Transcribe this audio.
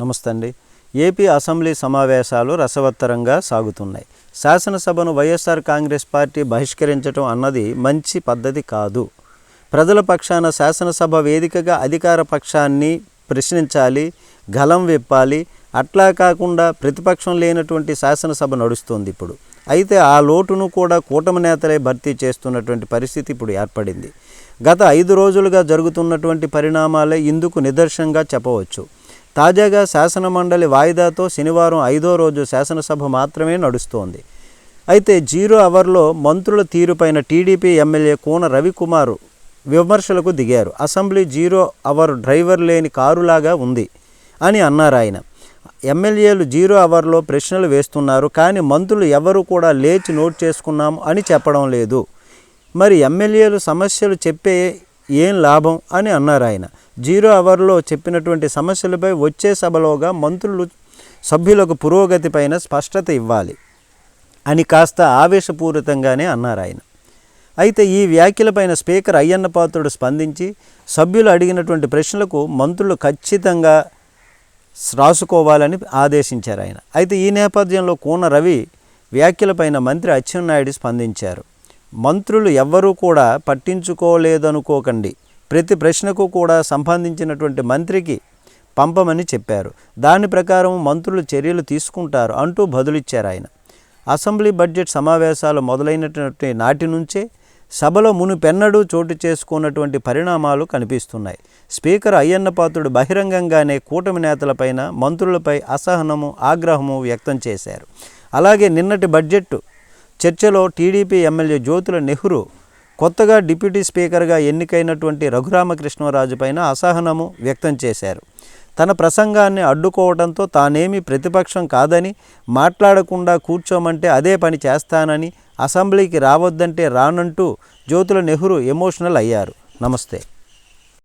నమస్తే అండి AP assembly సమావేశాలు రసవత్తరంగా సాగుతున్నాయి. శాసనసభను వైఎస్ఆర్ కాంగ్రెస్ పార్టీ బహిష్కరించడం అన్నది మంచి పద్ధతి కాదు. ప్రజల పక్షాన శాసనసభ వేదికగా అధికార పక్షాన్ని ప్రశ్నించాలి గలం విప్పాలి అట్లా కాకుండా ప్రతిపక్షం లేనటువంటి శాసనసభ నడుస్తుంది ఇప్పుడు. అయితే ఆ లోటును కూడా కూటమి నేతలే భర్తీ చేస్తున్నటువంటి పరిస్థితి ఇప్పుడు ఏర్పడింది. గత ఐదు రోజులుగా జరుగుతున్నటువంటి పరిణామాలే ఇందుకు నిదర్శనంగా చెప్పవచ్చు. తాజాగా శాసనమండలి వాయిదాతో శనివారం ఐదో రోజు శాసనసభ మాత్రమే నడుస్తోంది. అయితే జీరో అవర్లో మంత్రుల తీరుపైన టీడీపీ ఎమ్మెల్యే కూన రవికుమారు విమర్శలకు దిగారు. అసెంబ్లీ జీరో అవర్ డ్రైవర్ లేని కారులాగా ఉంది అని అన్నారు ఆయన. ఎమ్మెల్యేలు జీరో అవర్లో ప్రశ్నలు వేస్తున్నారు కానీ మంత్రులు ఎవరు కూడా లేచి నోట్ చేసుకున్నాం అని చెప్పడం లేదు. మరి ఎమ్మెల్యేలు సమస్యలు చెప్పే ఏం లాభం అని అన్నారు ఆయన. జీరో అవర్లో చెప్పినటువంటి సమస్యలపై వచ్చే సభలోగా మంత్రులు సభ్యులకు పురోగతి పైన స్పష్టత ఇవ్వాలి అని కాస్త ఆవేశపూరితంగానే అన్నారు ఆయన. అయితే ఈ వ్యాఖ్యలపైన స్పీకర్ అయ్యన్న పాత్రుడు స్పందించి సభ్యులు అడిగినటువంటి ప్రశ్నలకు మంత్రులు ఖచ్చితంగా రాసుకోవాలని ఆదేశించారు ఆయన. అయితే ఈ నేపథ్యంలో కూన రవి వ్యాఖ్యలపైన మంత్రి అచ్చెన్నాయుడు స్పందించారు. మంత్రులు ఎవ్వరూ కూడా పట్టించుకోలేదనుకోకండి. ప్రతి ప్రశ్నకు కూడా సంబంధించినటువంటి మంత్రికి పంపమని చెప్పారు. దాని ప్రకారం మంత్రులు చర్యలు తీసుకుంటారు అంటూ బదులిచ్చారు ఆయన. అసెంబ్లీ బడ్జెట్ సమావేశాలు మొదలైనటువంటి నాటి నుంచే సభలో మునుపెన్నడూ చోటు చేసుకున్నటువంటి పరిణామాలు కనిపిస్తున్నాయి. స్పీకర్ అయ్యన్నపాత్రుడు బహిరంగంగానే కూటమి నేతలపైన మంత్రులపై అసహనము ఆగ్రహము వ్యక్తం చేశారు. అలాగే నిన్నటి బడ్జెట్ చర్చలో టీడీపీ ఎమ్మెల్యే జ్యోతుల నెహ్రూ కొత్తగా డిప్యూటీ స్పీకర్గా ఎన్నికైనటువంటి రఘురామకృష్ణరాజు పైన అసహనము వ్యక్తం చేశారు. తన ప్రసంగాన్ని అడ్డుకోవడంతో తానేమీ ప్రతిపక్షం కాదని మాట్లాడకుండా కూర్చోమంటే అదే పని చేస్తానని అసెంబ్లీకి రావద్దంటే రానంటూ జ్యోతుల నెహ్రూ ఎమోషనల్ అయ్యారు. నమస్తే.